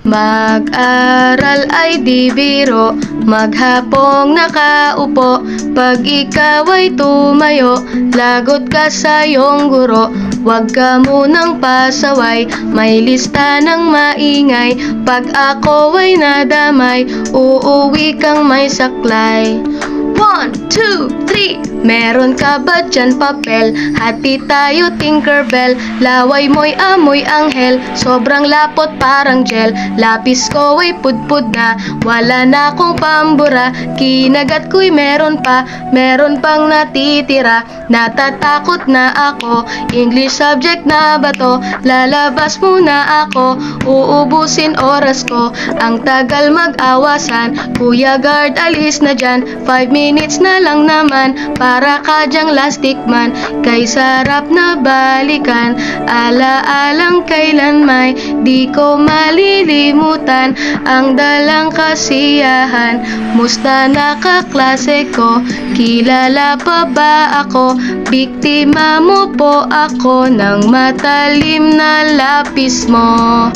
Mag-aral ay di biro, maghapong nakaupo. Pag ikaw ay tumayo, lagot ka sa iyong guro. Huwag ka munang pasaway, may lista ng maingay. Pag ako ay nadamay, uuwi kang may saklay One, two, three. Meron ka ba dyan papel? Hati tayo Tinkerbell. Laway mo'y amoy anghel. Sobrang lapot parang gel. Lapis ko ay pudpud na. Wala na akong pambura. Kinagat ko'y meron pa. Meron pang natitira. Natatakot na ako. English subject na ba to? Lalabas muna ako. Uubusin oras ko. Ang tagal mag-awasan. Kuya guard alis na dyan. Five minutes na lang naman Para ka dyang lastic man. Kay sarap na balikan Ala-alang kailan may Di ko malilimutan Ang dalang kasiyahan. Musta nakaklase ko? Kilala pa ba ako? Biktima mo po ako Ng matalim na lapis mo